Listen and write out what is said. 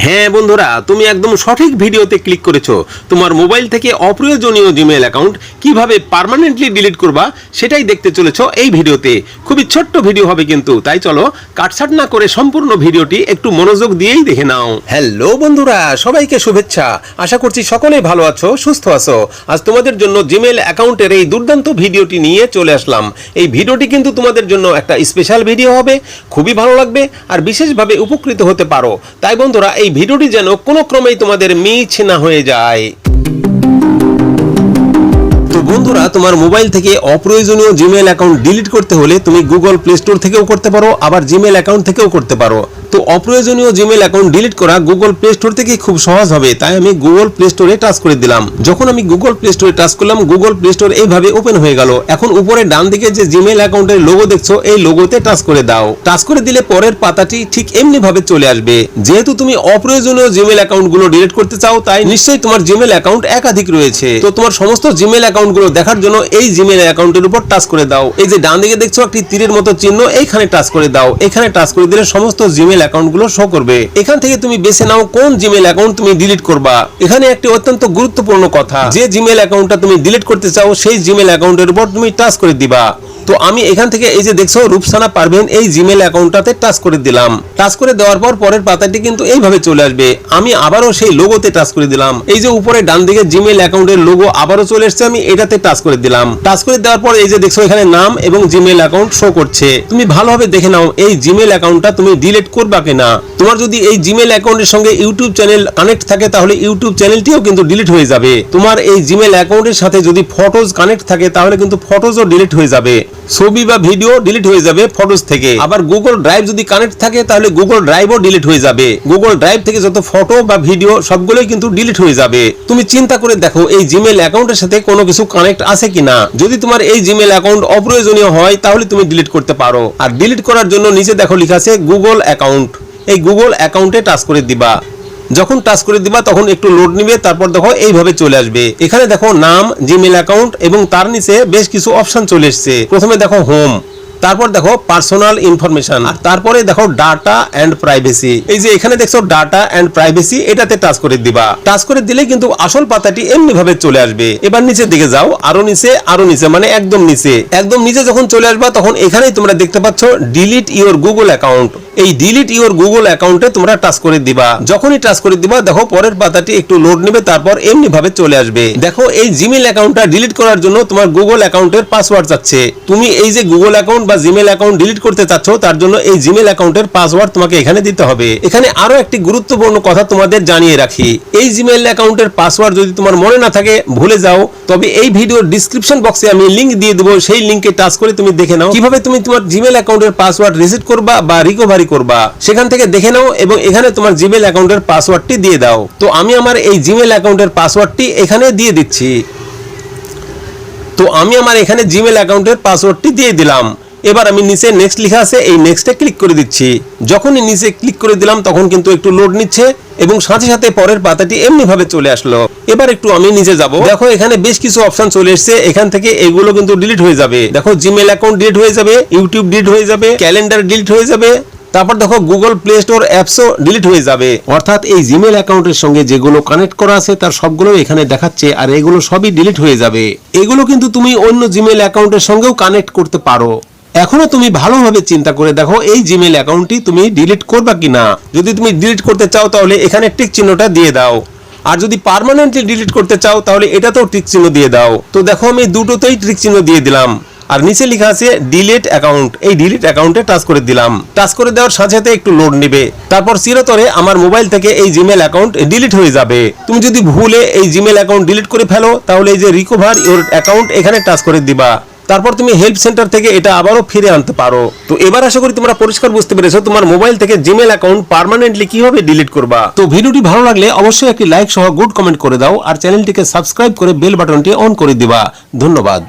হ্যাঁ বন্ধুরা, তুমি একদম সঠিক ভিডিওতে ক্লিক করেছ। তোমার মোবাইল থেকে অপ্রয়োজনীয় জিমেল অ্যাকাউন্ট কীভাবে পার্মানেন্টলি ডিলিট করবা, সেটাই দেখতে চলেছো এই ভিডিওতে। খুবই ছোট্ট ভিডিও হবে কিন্তু, তাই চলো কাটছাট না করে সম্পূর্ণ ভিডিওটি একটু মনোযোগ দিয়েই দেখে নাও। হ্যালো বন্ধুরা, সবাইকে শুভেচ্ছা। আশা করছি সকলেই ভালো আছো, সুস্থ আছো। আজ তোমাদের জন্য জিমেল অ্যাকাউন্টের এই দুর্দান্ত ভিডিওটি নিয়ে চলে আসলাম। এই ভিডিওটি কিন্তু তোমাদের জন্য একটা স্পেশাল ভিডিও হবে। খুবই ভালো লাগবে আর বিশেষভাবে উপকৃত হতে পারো। তাই বন্ধুরা এই ভিডিওটি যেন কোনো ক্রমেই তোমাদের মিছ না হয়ে যায়। তো বন্ধুরা, তোমার মোবাইল থেকে অপ্রয়োজনীয় জিমেল অ্যাকাউন্ট ডিলিট করতে হলে তুমি গুগল প্লে স্টোর থেকেও করতে পারো, আবার জিমেল অ্যাকাউন্ট থেকেও করতে পারো। তো অপ্রয়োজনীয় জিমেল অ্যাকাউন্ট ডিলিট করা গুগল প্লে স্টোর থেকে খুব সহজ হবে, তাই আমি গুগল প্লে স্টোরে টাচ করে দিলাম। যখন আমি গুগল প্লে স্টোরে টাচ করলাম গুগল প্লে স্টোর এইভাবে ওপেন হয়ে গেল। এখন উপরে ডান দিকে যে জিমেল অ্যাকাউন্টের লোগো দেখছ, এই লোগোতে টাচ করে দাও। টাচ করে দিলে পরের পাতাটি ঠিক এমনি ভাবে চলে আসবে। যেহেতু তুমি অপ্রয়োজনীয় জিমেল অ্যাকাউন্টগুলো ডিলিট করতে চাও, তাই নিশ্চয়ই তোমার জিমেল অ্যাকাউন্ট একাধিক রয়েছে। তো তোমার সমস্ত জিমেল অ্যাকাউন্টগুলো দেখার জন্য এই জিমেল অ্যাকাউন্টের উপর টাচ করে দাও। এই যে ডান দিকে দেখছ, একটি তীরের মতো চিহ্ন, এইখানে টাচ করে দাও। এখানে টাচ করে দিলে সমস্ত জিমেল অ্যাকাউন্টগুলো শো করবে। এখান থেকে তুমি বেছে নাও কোন জিমেল অ্যাকাউন্ট তুমি ডিলিট করবা। এখানে একটি অত্যন্ত গুরুত্বপূর্ণ কথা, যে জিমেল অ্যাকাউন্টটা তুমি ডিলিট করতে চাও, সেই জিমেল অ্যাকাউন্টের উপর তুমি টাচ করে দিবা। তো আমি এখান থেকে এই যে দেখছ, রূপসানা পারবেন এই জিমেল অ্যাকাউন্টটাতে টাচ করে দিলাম। টাচ করে দেওয়ার পর পরের পাতাটি কিন্তু এইভাবে চলে আসবে। আমি আবারও সেই লোগোতে টাচ করে দিলাম। এই যে উপরে ডান দিকে জিমেল অ্যাকাউন্টের লোগো আবারও চলে এসেছে, আমি এটাতে টাচ করে দিলাম। টাচ করে দেওয়ার পর এই যে দেখছ, এখানে নাম এবং জিমেল অ্যাকাউন্ট শো করছে। তুমি ভালোভাবে দেখে নাও, এই জিমেল অ্যাকাউন্টটা তুমি ডিলিট করবা কিনা? তোমার যদি এই জিমেল অ্যাকাউন্টের সঙ্গে ইউটিউব চ্যানেল কানেক্ট থাকে, তাহলে ইউটিউব চ্যানেলটিও কিন্তু ডিলিট হয়ে যাবে। তোমার এই জিমেল অ্যাকাউন্টের সাথে যদি ফটোজ কানেক্ট থাকে, তাহলে কিন্তু ফটোজও ডিলিট হয়ে যাবে। ছবি বা ভিডিও ডিলিট হয়ে যাবে ফটোজ থেকে। আবার গুগল ড্রাইভ যদি কানেক্ট থাকে, তাহলে গুগল ড্রাইভও ডিলিট হয়ে যাবে। গুগল ড্রাইভ থেকে যত ফটো বা ভিডিও সবগুলোই কিন্তু ডিলিট হয়ে যাবে। তুমি চিন্তা করে দেখো, এই জিমেল অ্যাকাউন্টের সাথে কোনো কিছু কানেক্ট আছে কিনা? যদি তোমার এই জিমেল অ্যাকাউন্ট অপ্রয়োজনীয় হয়, তাহলে তুমি ডিলিট করতে পারো। আর ডিলিট করার জন্য নিচে দেখো লেখা আছে গুগল অ্যাকাউন্ট এই গুগল অ্যাকাউন্টে টাচ করে দিবা। যখন টাচ করে দিবা, তখন একটু লোড নিবে, তারপর দেখো এইভাবে চলে আসবে। এখানে দেখো নাম জিমেল অ্যাকাউন্ট এবং তার নিচে বেশ কিছু অপশন চলে এসছে। প্রথমে দেখো হোম তারপর দেখো পার্সোনাল ইনফরমেশন আর তারপরে দেখো ডাটা এন্ড প্রাইভেসি এই যে এখানে দেখছ ডাটা এন্ড প্রাইভেসি এটাতে টাচ করে দিবা। টাচ করে দিলে কিন্তু আসল পাতাটি এমনি ভাবে চলে আসবে। এবার নিচের দিকে যাও, আরও নিচে আরও নিচে মানে একদম নিচে। একদম নিচে যখন চলে আসবা, তখন এখানেই তোমরা দেখতে পাচ্ছ ডিলিট ইওর গুগল অ্যাকাউন্ট এই ডিলিট ইওর গুগল অ্যাকাউন্টে তোমরা টাচ করে দিবা। যখনই টাচ করে দিবা, দেখো পরের পাতাটি একটু লোড নেবে, তারপর এমনি ভাবে চলে আসবে। দেখো, এই জিমেল অ্যাকাউন্টটা ডিলিট করার জন্য তোমার গুগল অ্যাকাউন্টের পাসওয়ার্ড চাচ্ছে। তুমি এই যে গুগল অ্যাকাউন্ট বা জিমেল অ্যাকাউন্ট ডিলিট করতে চাচ্ছ, তার জন্য এই জিমেল অ্যাকাউন্টের পাসওয়ার্ড তোমাকে এখানে দিতে হবে। এখানে আরও একটি গুরুত্বপূর্ণ কথা তোমাদের জানিয়ে রাখি। এই জিমেল অ্যাকাউন্টের পাসওয়ার্ড যদি তোমার মনে না থাকে, ভুলে যাও। তবে এই ভিডিওর ডিসক্রিপশন বক্সে আমি লিংক দিয়ে দেবো। সেই লিংকে টাচ করে তুমি দেখে নাও। কীভাবে তুমি তোমার জিমেল অ্যাকাউন্টের পাসওয়ার্ড রিসেট করবা বা রিকভারি করবা, সেখান থেকে দেখে নাও এবং এখানে তোমার জিমেল অ্যাকাউন্টের পাসওয়ার্ডটি দিয়ে দাও। তো আমি আমার এই জিমেল অ্যাকাউন্টের পাসওয়ার্ডটি এখানে দিয়ে দিচ্ছি। তো আমি আমার এখানে জিমেল অ্যাকাউন্টের পাসওয়ার্ডটি দিয়ে দিলাম। এবার আমি নিচে নেক্সট লেখা আছে, এই নেক্সটে ক্লিক করে দিচ্ছি। যখনই নিচে ক্লিক করে দিলাম, তখন কিন্তু একটু লোড নিচ্ছে এবং সাথে সাথে পরের পাতাটি এমনি ভাবে চলে আসলো। এবার একটু আমি নিচে যাব। দেখো, এখানে বেশ কিছু অপশন চলে এসেছে। এখান থেকে এগুলো কিন্তু ডিলিট হয়ে যাবে। দেখো জিমেল অ্যাকাউন্ট ডিলিট হয়ে যাবে ইউটিউব ডিলিট হয়ে যাবে ক্যালেন্ডার ডিলিট হয়ে যাবে। তারপর দেখো গুগল প্লে স্টোর অ্যাপসও ডিলিট হয়ে যাবে। অর্থাৎ এই জিমেল অ্যাকাউন্টের সঙ্গে যেগুলো কানেক্ট করা আছে, তার সবগুলো এখানে দেখাচ্ছে আর এগুলো সবই ডিলিট হয়ে যাবে। এগুলো কিন্তু তুমি অন্য জিমেল অ্যাকাউন্টের সঙ্গেও কানেক্ট করতে পারো। এখনও তুমি ভালোভাবে চিন্তা করে দেখো এই জিমেল অ্যাকাউন্টটি তুমি ডিলিট করবা কিনা। যদি তুমি ডিলিট করতে চাও তাহলে এখানে টিক চিহ্নটা দিয়ে দাও। আর যদি পার্মানেন্টলি ডিলিট করতে চাও তাহলে এটাতেও টিক চিহ্ন দিয়ে দাও। তো দেখো আমি দুটোতেই টিক চিহ্ন দিয়ে দিলাম। আর নিচে লেখা আছে ডিলিট অ্যাকাউন্ট এই ডিলিট অ্যাকাউন্টে টাচ করে দিলাম। টাচ করে দেওয়ার সাথে সাথে একটু লোড নেবে। তারপর চিরতরে আমার মোবাইল থেকে এই জিমেল অ্যাকাউন্ট ডিলিট হয়ে যাবে। তুমি যদি ভুলে এই জিমেল অ্যাকাউন্ট ডিলিট করে ফেলো, তাহলে এই যে রিকভার ইওর অ্যাকাউন্ট এখানে টাচ করে দিবা। তারপর তুমি হেল্প সেন্টার থেকে এটা আবারও ফিরে আনতে পারো। তো এবার আশা করি তোমরা পরিষ্কার বুঝতে পেরেছ তোমার মোবাইল থেকে জিমেল অ্যাকাউন্ট পার্মানেন্টলি কীভাবে ডিলিট করবা। তো ভিডিওটি ভালো লাগলে অবশ্যই একটি লাইক সহ গুড কমেন্ট করে দাও আর চ্যানেলটিকে সাবস্ক্রাইব করে বেল বাটনটি অন করে দিবা। ধন্যবাদ।